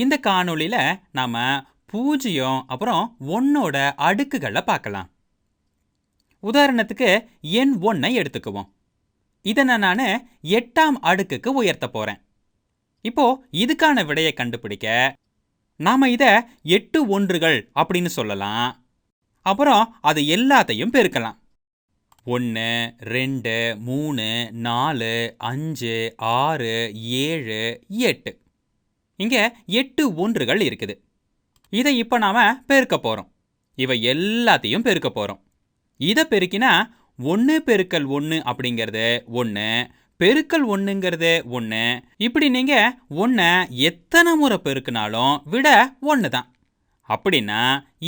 இந்த காணொளியில் நாம் பூஜ்ஜியம் அப்புறம் ஒன்னோட அடுக்குகளை பார்க்கலாம். உதாரணத்துக்கு எண் ஒன்றை எடுத்துக்குவோம். இதனை நான் எட்டாம் அடுக்குக்கு உயர்த்த போகிறேன் இப்போ இதுக்கான விடையை கண்டுபிடிக்க நாம் இதை எட்டு ஒன்றுகள் அப்படின்னு சொல்லலாம். அப்புறம் அது எல்லாத்தையும் பெருக்கலாம். ஒன்று ரெண்டு மூணு நாலு அஞ்சு ஆறு ஏழு எட்டு. இங்கே எட்டு ஒன்றுகள் இருக்குது. இதை இப்போ நாம் பெருக்க போகிறோம் இவை எல்லாத்தையும் பெருக்க போகிறோம் இதை பெருக்கினா ஒன்று பெருக்கல் ஒன்று அப்படிங்கிறது ஒன்று பெருக்கல் ஒன்றுங்கிறது ஒன்று. இப்படி நீங்கள் ஒன்றை எத்தனை முறை பெருக்கினாலும் விட ஒன்று தான். அப்படின்னா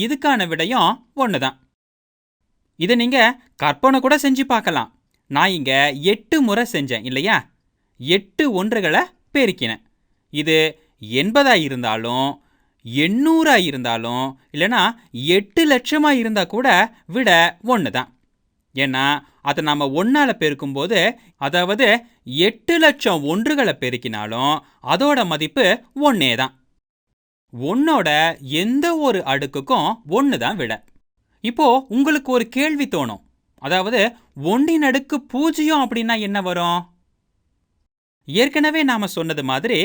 இதுக்கான விடையும் ஒன்று தான். இதை நீங்கள் கற்பனை கூட செஞ்சு பார்க்கலாம். நான் இங்கே எட்டு முறை செஞ்சேன் இல்லையா? எட்டு ஒன்றுகளை பெருக்கினேன். இது எண்பதாக இருந்தாலும் எண்ணூறாக இருந்தாலும் இல்லைன்னா எட்டு லட்சமாக இருந்தால் கூட விட ஒன்று தான் ஏன்னா அதை நாம் ஒன்றால் பெருக்கும்போது அதாவது எட்டு லட்சம் ஒன்றுகளை பெருக்கினாலும் அதோட மதிப்பு ஒன்றே தான் ஒன்னோட எந்த ஒரு அடுக்குக்கும் ஒன்று தான் விட. இப்போ உங்களுக்கு ஒரு கேள்வி தோணும். அதாவது ஒன்றின் அடுக்கு பூஜ்ஜியம் அப்படின்னா என்ன வரும்? ஏற்கனவே நாம சொன்னது மாதிரி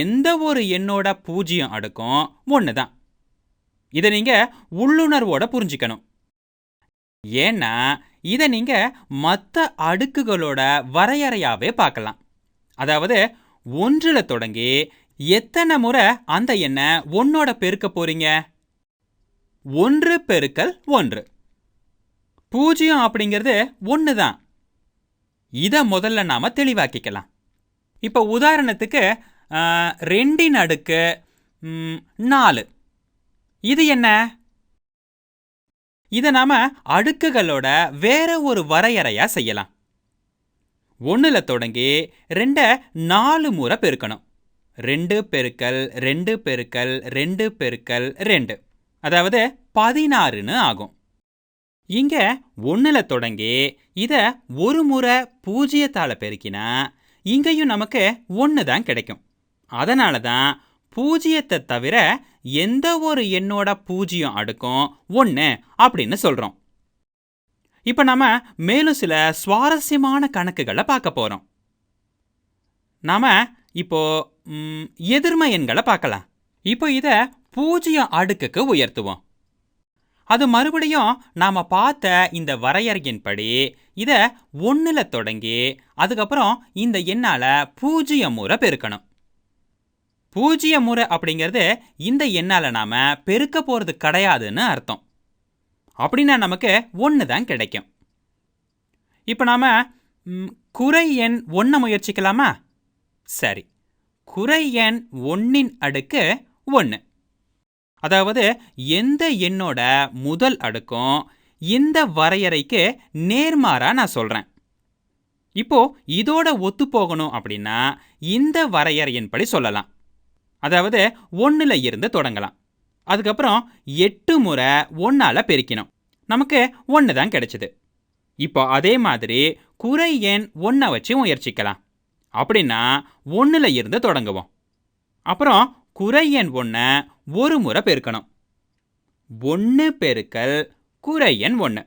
எந்த ஒரு எண்ணோட பூஜ்ஜியம் அடுக்கும் ஒன்று தான் இதை நீங்கள் உள்ளுணர்வோட புரிஞ்சுக்கணும். ஏன்னா இதை நீங்கள் மற்ற அடுக்குகளோட வரையறையாகவே பார்க்கலாம். அதாவது ஒன்றில் தொடங்கி எத்தனை முறை அந்த எண்ணை ஒன்னோட பெருக்க போகிறீங்க ஒன்று பெருக்கல் ஒன்று. பூஜ்ஜியம் அப்படிங்கிறது ஒன்று தான் இதை முதல்ல நாம தெளிவாக்கிக்கலாம். இப்போ உதாரணத்துக்கு ரெண்டின் அடுக்கு நாலு. இது என்ன? இதை நாம் அடுக்குகளோட வேற ஒரு வரையறையாக செய்யலாம். ஒன்றில் தொடங்கி ரெண்டை நாலு முறை பெருக்கணும். ரெண்டு பெருக்கல் ரெண்டு பெருக்கல் ரெண்டு பெருக்கல் ரெண்டு. அதாவது பதினாறுன்னு ஆகும். இங்கே ஒன்றில் தொடங்கி இதை ஒரு முறை பூஜ்ஜியத்தால் பெருக்கினா இங்கேயும் நமக்கு ஒன்று தான் கிடைக்கும். அதனால தான் பூஜ்ஜியத்தை தவிர எந்த ஒரு எண்ணோட பூஜ்ஜியம் அடுக்கும் ஒன்று அப்படின்னு சொல்கிறோம் இப்போ நம்ம மேலும் சில சுவாரஸ்யமான கணக்குகளை பார்க்க போகிறோம் நாம் இப்போ எதிர்ம எண்களை பார்க்கலாம். இப்போ இதை பூஜ்ஜியம் அடுக்குக்கு உயர்த்துவோம். அது மறுபடியும் நாம் பார்த்த இந்த வரையறையின்படி இதை ஒன்றில் தொடங்கி அதுக்கப்புறம் இந்த எண்ணால் பூஜ்ஜியம் முறை பெருக்கணும். பூஜ்ஜியம் முறை அப்படிங்கிறது இந்த எண்ணால் நாம் பெருக்க போகிறது கிடையாதுன்னு அர்த்தம். அப்படின்னா நமக்கு ஒன்று தான் கிடைக்கும். இப்போ நாம் குறை எண் ஒன்றை முயற்சிக்கலாமா? சரி. குறை எண் ஒன்றின் அடுக்கு ஒன்று அதாவது எந்த எண்ணோட முதல் அடுக்கும் இந்த வரையறைக்கு நேர்மாறாக நான் சொல்கிறேன் இப்போ இதோட ஒத்து போகணும் அப்படின்னா இந்த வரையறையின்படி சொல்லலாம். அதாவது ஒன்றில் இருந்து தொடங்கலாம். அதுக்கப்புறம் எட்டு முறை ஒன்றால் பெருக்கினோம். நமக்கு ஒன்று தான் கிடைச்சிது. இப்போ அதே மாதிரி குறை எண் ஒன்றை வச்சு முயற்சிக்கலாம். அப்படின்னா ஒன்றில் இருந்து தொடங்குவோம். அப்புறம் குறை எண் ஒன்றை ஒரு முறை பெருக்கணும். ஒன்று பெருக்கல் குறை எண் ஒன்று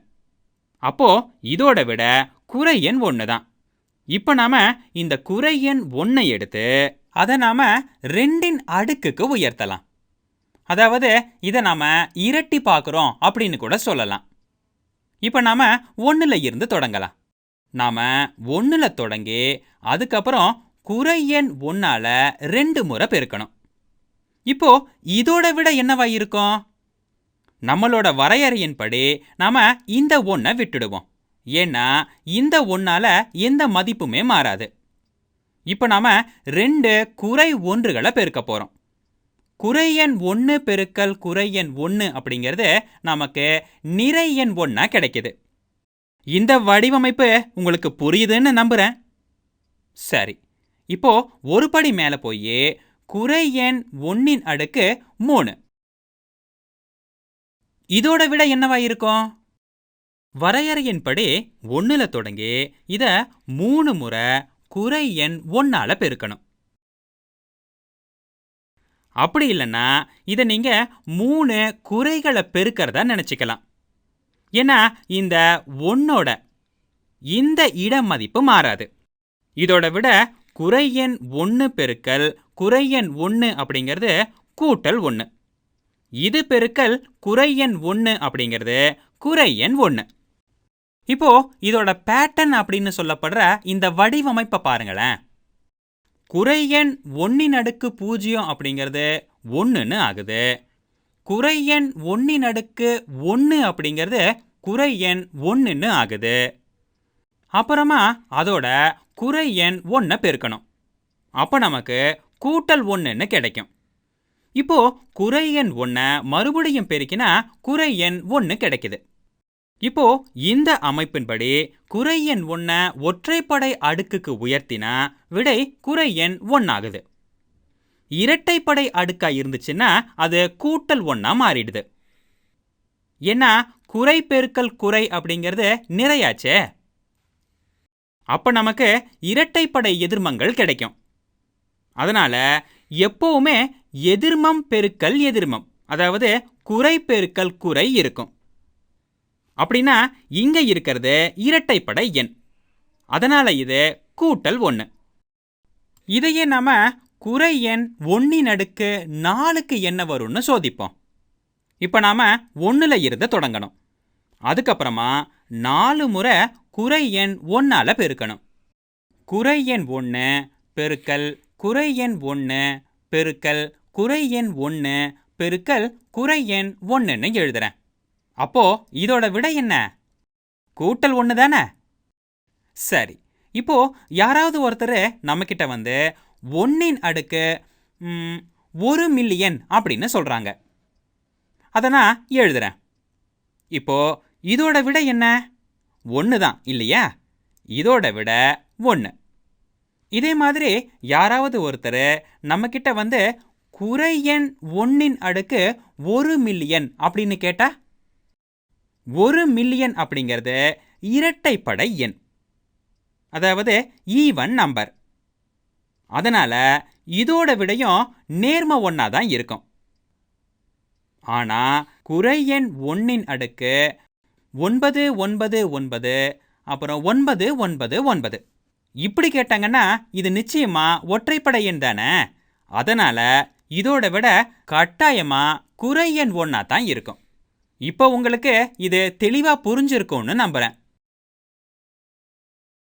அப்போது இதோட விட குறை எண் ஒன்று தான் இப்போ நாம் இந்த குறை எண் ஒன்றை எடுத்து அதை நாம் ரெண்டின் அடுக்குக்கு உயர்த்தலாம். அதாவது இதை நாம் இரட்டி பார்க்குறோம் அப்படின்னு கூட சொல்லலாம். இப்போ நாம் ஒன்றில் இருந்து தொடங்கலாம். நாம் ஒன்றில் தொடங்கி அதுக்கப்புறம் குறை எண் ஒன்றால் ரெண்டு முறை பெருக்கணும். இப்போ இதோட விட என்னவா இருக்கும்? நம்மளோட வரையறையின்படி நாம் இந்த ஒன்றை விட்டுடுவோம். ஏன்னா இந்த ஒன்றால் எந்த மதிப்புமே மாறாது. இப்போ நாம் ரெண்டு குறை ஒன்றுகளை பெருக்க போகிறோம் குறை எண் ஒன்று பெருக்கல் குறை எண் ஒன்று அப்படிங்கிறது நமக்கு நிறை எண் ஒன்றா கிடைக்குது. இந்த வடிவமைப்பு உங்களுக்கு புரியுதுன்னு நம்புகிறேன் சரி இப்போ ஒரு படி மேலே போய் குறை எண் ஒன்றின் அடுக்கு மூணு. இதோட விட என்னவா இருக்கும்? வரையறையின்படி ஒன்றில் தொடங்கி இதை மூணு முறை குறை எண் ஒன்னால பெருக்கணும். அப்படி இல்லைன்னா இதை நீங்கள் மூணு குறைகளை பெருக்கிறதா நினச்சிக்கலாம். ஏன்னா இந்த ஒன்னோட இந்த இட மதிப்பு மாறாது. இதோட விட குறை எண் ஒன்று பெருக்கல் குறை எண் ஒன்று அப்படிங்கிறது கூட்டல் ஒன்று இது பெருக்கல் குறை எண் ஒன்று அப்படிங்கிறது குறை எண் ஒன்று இப்போ இதோட பேட்டர்ன் அப்படின்னு சொல்லப்படுற இந்த வடிவமைப்பை பாருங்களேன். குறை எண் ஒன்னின் அடுக்கு பூஜ்ஜியம் அப்படிங்கிறது ஒன்றுன்னு ஆகுது. குறை எண் ஒன்னின் அடுக்கு ஒன்று அப்படிங்கிறது குறை எண் ஒன்றுன்னு ஆகுது. அப்புறமா அதோட குறை எண் ஒன்றை பெருக்கணும். அப்போ நமக்கு கூட்டல் ஒன்றுன்னு கிடைக்கும். இப்போ குறை எண் ஒன்றை மறுபடியும் பெருக்கினா குறை எண் ஒன்று கிடைக்குது. இப்போ இந்த அமைப்பின்படி குறை எண் ஒன்றை ஒற்றைப்படை அடுக்குக்கு உயர்த்தினா விடை குறை எண் ஒன்னாகுது இரட்டைப்படை அடுக்கா இருந்துச்சுன்னா அது கூட்டல் ஒன்னா மாறிடுது. ஏன்னா குறை பெருக்கல் குறை அப்படிங்கிறது நிறையாச்சே. அப்ப நமக்கு இரட்டைப்படை எதிர்மங்கள் கிடைக்கும். அதனால எப்பவுமே எதிர்மம் பெருக்கல் எதிர்மம் அதாவது குறை பெருக்கல் குறை இருக்கும். அப்படின்னா இங்கே இருக்கிறது இரட்டைப்படை எண். அதனால் இது கூட்டல் ஒன்று இதையே நம்ம குறை எண் ஒன்றின் அடுக்கு நாலுக்கு என்ன வரும்னு சோதிப்போம். இப்போ நாம் ஒன்றில் இருந்த தொடங்கணும். அதுக்கப்புறமா நாலு முறை குறை எண் ஒன்றால் பெருக்கணும். குறை எண் ஒன்று பெருக்கல் குறை எண் ஒன்று பெருக்கல் குறை எண் ஒன்று பெருக்கல் குறை எண் ஒன்றுன்னு எழுதுகிறேன் அப்போ இதோட விடை என்ன? கூட்டல் ஒன்று தானே? சரி. இப்போ யாராவது ஒருத்தர் நம்மக்கிட்ட வந்து ஒன்னின் அடுக்கு ஒரு மில்லியன் அப்படின்னு சொல்கிறாங்க அதை நான் எழுதுறேன். இப்போ இதோட விட என்ன? ஒன்று தான் இல்லையா? இதோட விட ஒன்று இதே மாதிரி யாராவது ஒருத்தர் நம்மக்கிட்ட வந்து குறை எண் ஒன்றின் அடுக்கு ஒரு மில்லியன் அப்படின்னு கேட்டால் ஒரு மில்லியன் அப்படிங்கிறது இரட்டைப்படை எண். அதாவது ஈவன் நம்பர் அதனால் இதோட விடையும் நேர்ம ஒன்றா தான் இருக்கும். ஆனால் குறை எண் ஒன்றின் அடுக்கு ஒன்பது ஒன்பது ஒன்பது அப்புறம் ஒன்பது ஒன்பது ஒன்பது. இப்படி கேட்டாங்கன்னா இது நிச்சயமாக ஒற்றைப்படை எண் தானே? அதனால் இதோட விட கட்டாயமாக குறை எண் ஒன்றா தான் இருக்கும். இப்போ உங்களுக்கு இது தெளிவாக புரிஞ்சிருக்கும்னு நம்புகிறேன்